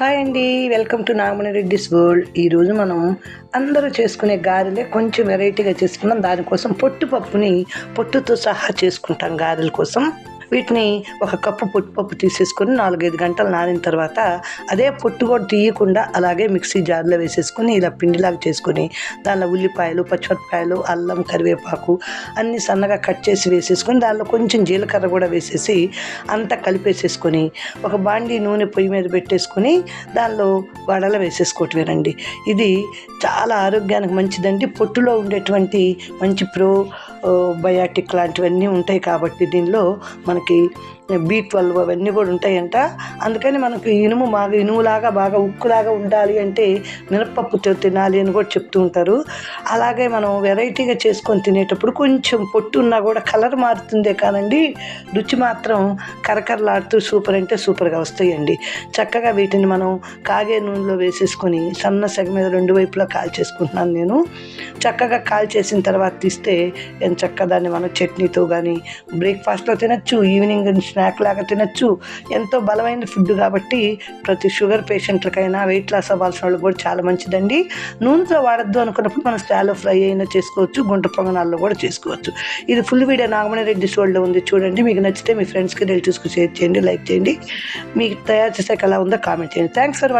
Hi అండి welcome to Nagamani Reddy's world. ఈరోజు మనం అందరూ చేసుకునే గారెలే కొంచెం వెరైటీగా చేసుకున్నాం. దానికోసం పొట్టు పప్పుని పొట్టుతో సహా చేసుకుంటాం గారెల కోసం. వీటిని ఒక కప్పు పుట్టుపప్పు తీసేసుకొని నాలుగైదు గంటలు నానిన తర్వాత అదే పొట్టు కూడా తీయకుండా అలాగే మిక్సీ జార్లో వేసేసుకొని ఇలా పిండిలాగా చేసుకొని దానిలో ఉల్లిపాయలు పచ్చిమిరపకాయలు అల్లం కరివేపాకు అన్నీ సన్నగా కట్ చేసి వేసేసుకొని దానిలో కొంచెం జీలకర్ర కూడా వేసేసి అంతా కలిపేసేసుకొని ఒక బాండి నూనె పొయ్యి మీద పెట్టేసుకొని దానిలో వడలు వేసేసుకోవటమేనండి. ఇది చాలా ఆరోగ్యానికి మంచిదండి. పొట్టులో ఉండేటువంటి మంచి ప్రో బయాటిక్ లాంటివన్నీ ఉంటాయి కాబట్టి దీనిలో మనకి బి ట్వెల్వ్ అవన్నీ కూడా ఉంటాయంట. అందుకని మనకి ఇనుము బాగా ఇనుములాగా బాగా ఉక్కులాగా ఉండాలి అంటే మినపప్పుతో తినాలి అని కూడా చెప్తూ ఉంటారు. అలాగే మనం వెరైటీగా చేసుకొని తినేటప్పుడు కొంచెం పొట్టు ఉన్నా కూడా కలర్ మారుతుందే కానండి రుచి మాత్రం కరకరలాడుతూ సూపర్ అంటే సూపర్గా వస్తాయండి. చక్కగా వీటిని మనం కాగే నూనెలో వేసేసుకొని సన్న సెగ మీద రెండు వైపులా కాల్ చేసుకుంటున్నాను నేను. చక్కగా కాల్ చేసిన తర్వాత తీస్తే ఎంత చక్కగా దాన్ని మనం చట్నీతో కానీ బ్రేక్ఫాస్ట్లో తినచ్చు ఈవినింగ్ స్నాక్ లాగా తినచ్చు. ఎంతో బలమైన ఫుడ్ కాబట్టి ప్రతి షుగర్ పేషెంట్లకైనా వెయిట్ లాస్ అవ్వాల్సిన వాళ్ళు కూడా చాలా మంచిదండి. నూనెతో వాడద్దు అనుకున్నప్పుడు మనం స్టాలో ఫ్రై అయినా చేసుకోవచ్చు గుంట పొంగనాల్లో కూడా చేసుకోవచ్చు. ఇది ఫుల్ వీడియో నాగమణి రెడ్డి సోల్డ్లో ఉంది. చూడండి మీకు నచ్చితే మీ ఫ్రెండ్స్కి రిలేటివ్స్కి షేర్ చేయండి లైక్ చేయండి. మీకు తయారు చేసాక ఎలా ఉందో కామెంట్ చేయండి. Thanks for